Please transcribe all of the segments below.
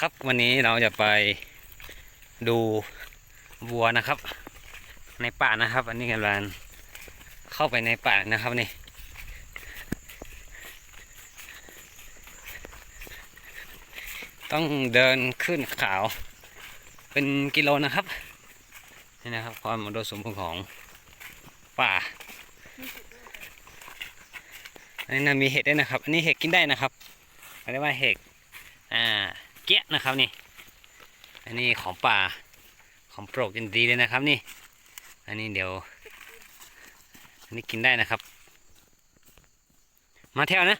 ครับวันนี้เราจะไปดูวัวนะครับ ในป่านะครับ อันนี้กำลังเข้าไปในป่านะครับนี่ต้องเดินขึ้นขาว เป็นกิโลนะครับนี่นะครับ ความอุดมสมบูรณ์ของป่าอันนี้นะมีเห็ดด้วยนะครับ อันนี้เห็ดกินได้นะครับเรียกว่าเห็ดอ่า เกี้ยนะครับนี่ อันนี้ของป่าของโปรดยินดีเลยนะครับนี่ อันนี้เดี๋ยว อันนี้กินได้นะครับ มาเที่ยวนะ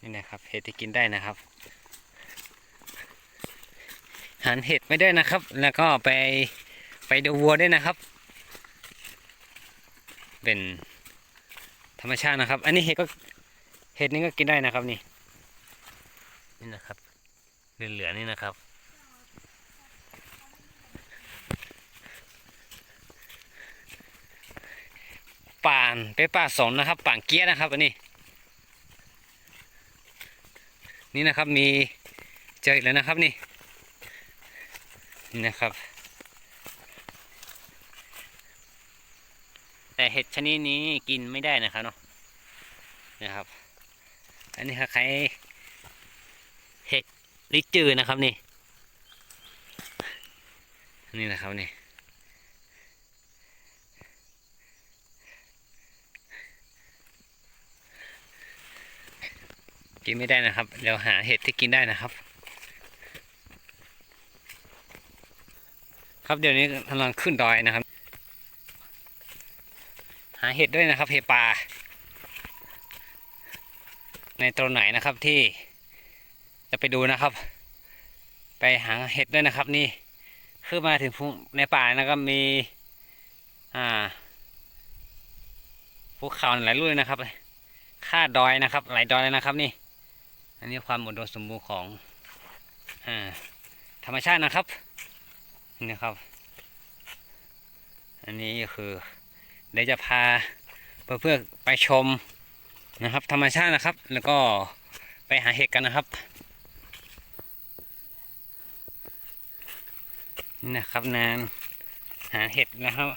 นี่นะครับเห็ดที่กินได้นะครับหันเห็ดไม่ได้นะครับ แล้วก็ไปไปดูวัวด้วยนะครับ เป็นธรรมชาตินะครับ อันนี้เห็ดก็เห็ดนี้ก็กินได้นะครับนี่ นี่นะครับเหลือๆนี่นะครับ ป่านเปป่าสนนะครับ ป่างเกี้ยนะครับอันนี้ นี่นะครับมีเจออีกแล้วนะครับนี่นี่นะครับ แต่เห็ดชนิดนี้กินไม่ได้นะครับเนาะนะครับ อันนี้ครับใคร ลิกจือนะครับนี่ นี่นะครับนี่ กินไม่ได้นะครับเดี๋ยวหาเห็ดที่กินได้นะครับ ครับเดี๋ยวนี้กำลังขึ้นดอยนะครับ หาเห็ดด้วยนะครับเห็ดป่าในตรงไหนนะครับที่ จะไปดูนะครับ ไปหาเห็ดด้วยนะครับ นี่ขึ้นมาถึงภูในป่านะครับมี อ่าภูเขาหลายลูกเลยนะครับค่าดอยนะครับ หลายดอยเลยนะครับ นี่ อันนี้ความอุดมสมบูรณ์ของอ่าธรรมชาตินะครับนี่นะครับ อันนี้ก็คือเดี๋ยวจะพาเพื่อเพื่อไปชมนะครับ ธรรมชาตินะครับ แล้วก็ไปหาเห็ดกันนะครับ นี่นะครับนานหาเห็ดนะครับ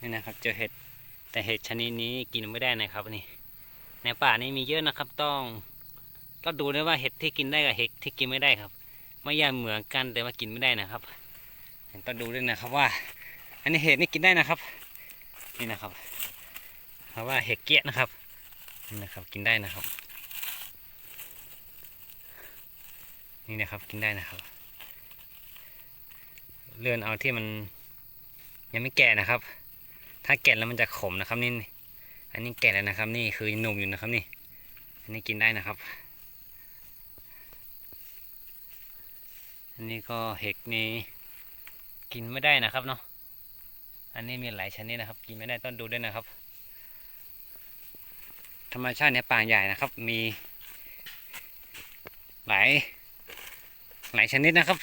นี่นะครับเจอเห็ดแต่เห็ดชนิดนี้กินไม่ได้นะครับนี่ในป่านี่มีเยอะนะครับต้องก็ดูด้วยว่าเห็ดที่กินได้กับเห็ดที่กินไม่ได้ครับ ไม่ยากเหมือนกันแต่ว่ากินไม่ได้นะครับต้องดูด้วยนะครับว่า อันนี้เห็ดนี่กินได้นะครับ นี่นะครับาว่าเห็ดเกี้ยนะครับนี่นะครับ กินได้นะครับ นี่นะครับกินได้นะครับ เลื่อนเอาที่มันยังไม่แก่นะครับ ถ้าแก่แล้วมันจะขมนะครับนี่อันนี้แก่แล้วนะครับ นี่คือหนุ่มอยู่นะครับนี่ อันนี้กินได้นะครับ อันนี้ก็เห็ดนี้กินไม่ได้นะครับเนาะอันนี้มีหลายชนิดนะครับ กินไม่ได้ต้องดูด้วยนะครับ ธรรมชาติในป่าใหญ่นะครับ มีหลายหลายชนิดนะครับ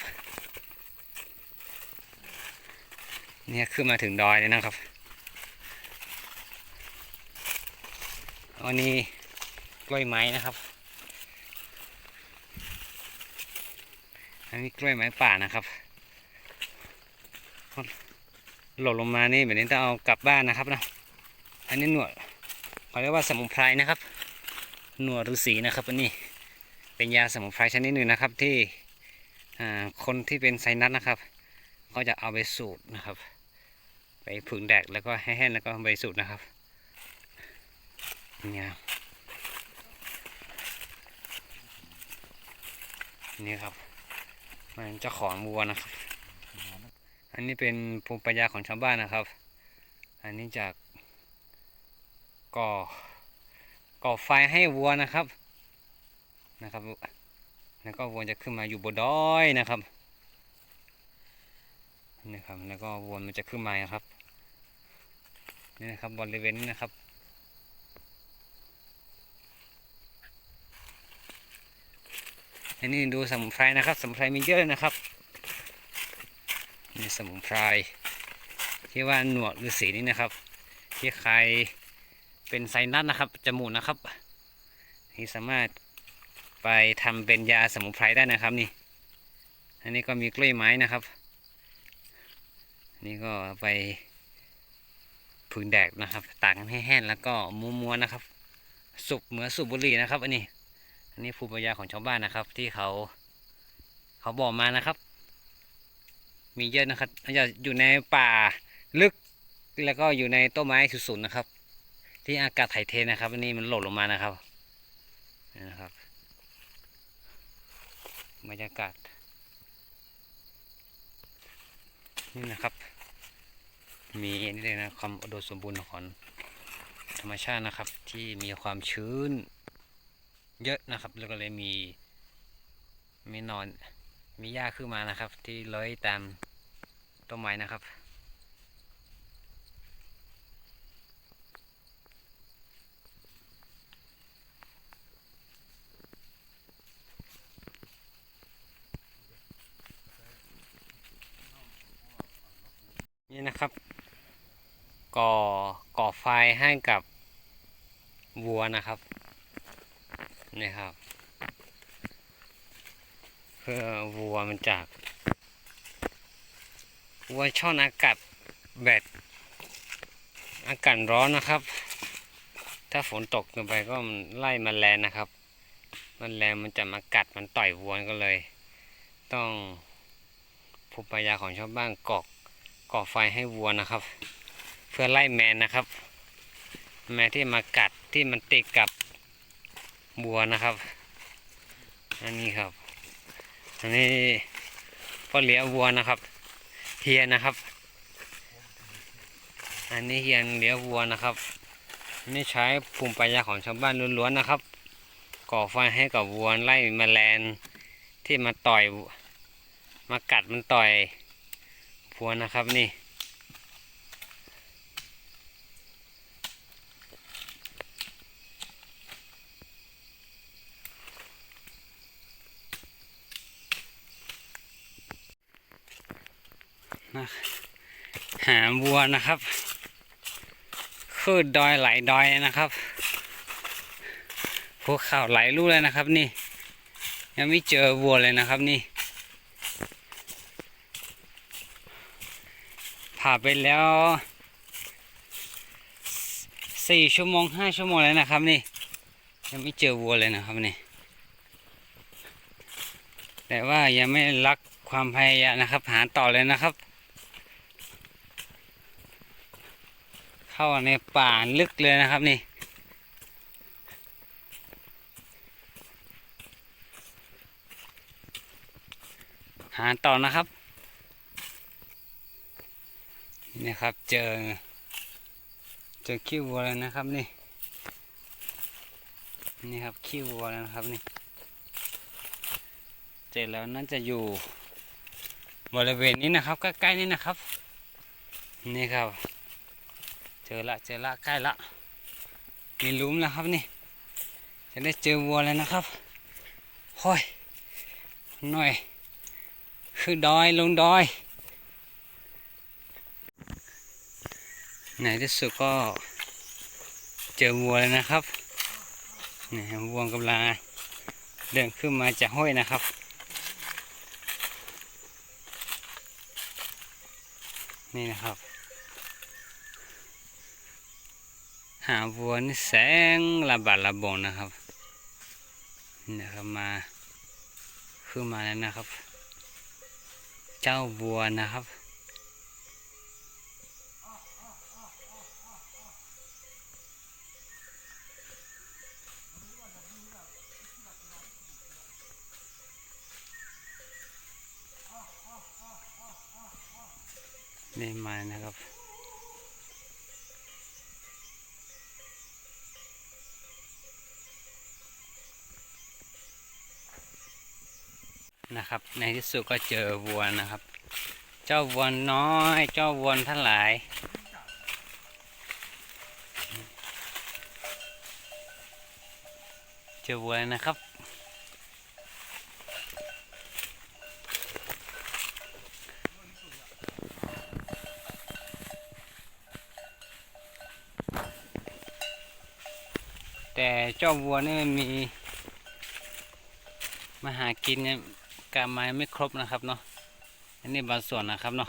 เนี่ยขึ้นมาถึงดอยเลยนะครับ อันนี้กล้วยไม้นะครับ อันนี้กล้วยไม้ป่านะครับ หล่นลงมานี่แบบนี้ต้องเอากลับบ้านนะครับนะ อันนี้หนวด เขาเรียกว่าสมุนไพรนะครับหนวดฤาษีนะครับอันนี้เป็นยาสมุนไพรชนิดหนึ่งนะครับที่คนที่เป็นไซนัสนะครับเขาจะเอาไปสูตรนะครับ ไปผึ่งแดดแล้วก็แห้งแล้วก็ไปสูตรนะครับนี่นี่ครับ มันจ้าของวัวนะครับ อันนี้เป็นภูมิปัญญาของชาวบ้านนะครับ อันนี้จาก ก่อก่อไฟให้วัวนะครับนะครับ แล้วก็วัวจะขึ้นมาอยู่บนดอยนะครับนี่ครับ แล้วก็วัวมันจะขึ้นมาครับนี่นะครับบริเวณนี้นะครับอันนี้ดูสมุนไพรนะครับสมุนไพรมีเยอะเลยนะครับนี่สมุนไพรที่ว่าหนวดฤาษีนี่นะครับ ที่ใคร เป็นไซนัสนะครับจมูกนะครับที่สามารถไปทำเป็นยาสมุนไพรได้นะครับนี่ อันนี้ก็มีกล้วยไม้นะครับ นี่ก็ไปผึ่งแดดนะครับตากให้แห้งแล้วก็ม้วนๆนะครับ สุกเหมือนสูบบุหรี่นะครับ อันนี้ อันนี้ภูมิปัญญาของชาวบ้านนะครับ ที่เขาเขาบอกมานะครับ มีเยอะนะครับจะอยู่ในป่าลึกแล้วก็อยู่ในต้นไม้สูงๆนะครับ ที่อากาศถ่ายเทนะครับอันนี้มันหล่นลงมานะครับนี่นะครับบรรยากาศนี่นะครับ มีนี่เลยนะความอุดมสมบูรณ์ของธรรมชาตินะครับ ที่มีความชื้น เยอะนะครับ แล้วก็เลยมีมีนอนมีหญ้าขึ้นมานะครับ ที่เลื้อยตามต้นไม้นะครับ นี่นะครับ ก่อก่อไฟให้กับวัวนะครับนี่ครับ เพื่อวัวมันจากวัวชอบอากาศแบบอากาศร้อนนะครับ ถ้าฝนตกลงไปก็มันไล่มแมลงนะครับมแมลงมันจะมากัดมันต่อยวัวก็เลย ต้องภูมิปัญญาของชาวบ้านกอก ก่อไฟให้วัวนะครับ เพื่อไล่แมนนะครับ แมนที่มากัดที่มันติดกับบัวนะครับ อันนี้ครับ อันนี้พ่อเลี้ยงวัวนะครับ เฮียนะครับ อันนี้เฮียเลี้ยงวัวนะครับนี่ใช้ภูมิปัญญาของชาวบ้านล้วนๆนะครับ ก่อไฟให้กับวัวไล่แมลงที่มาต่อย มากัดมันต่อย วัวนะครับนี่นะหาวัวนะครับขึ้นดอยไหลดอยนะครับภูเขาไหลลูกเลยนะครับ นี่ ยังไม่เจอวัวเลยนะครับนี่ ผ่าไปแล้วสี่ชั่วโมงห้าชั่วโมงแล้วนะครับนี่ยังไม่เจอวัวเลยนะครับนี่แต่ว่ายังไม่รักความพยายามนะครับ หาต่อเลยนะครับ เข้าในป่าลึกเลยนะครับนี่หาต่อนะครับ นี่ครับเจอ เจอขี้วัวแล้วนะครับนี่ นี่ครับขี้วัวแล้วนะครับนี่ เจอแล้วน่าจะอยู่บริเวณนี้นะครับใกล้ๆนี่นะครับ นี่ครับ เจอละเจอละใกล้ละมีลุมแล้วครับนี่ จะได้เจอวัวแล้วนะครับห้อยหน่อย คือดอยลงดอย ในที่สุดก็เจอวัวแล้วนะครับนี่วัวกำลังเดินขึ้นมาจากห้วยนะครับ นี่นะครับ หาวัวนี่แสงระบาดระบงนะครับนี่นะครับมาขึ้นมาแล้วนะครับ เจ้าวัวนะครับ นี่มานะครับ นะครับ ในที่สุดก็เจอวัวนะครับ เจ้าวัวน้อย เจ้าวัวทั้งหลายเจอวัวแล้วนะครับ แต่เจ้าวัวนี่มันมี มาหากินเนี่ยกาไม้ไม่ครบนะครับเนาะอันนี้บางส่วนนะครับเนาะ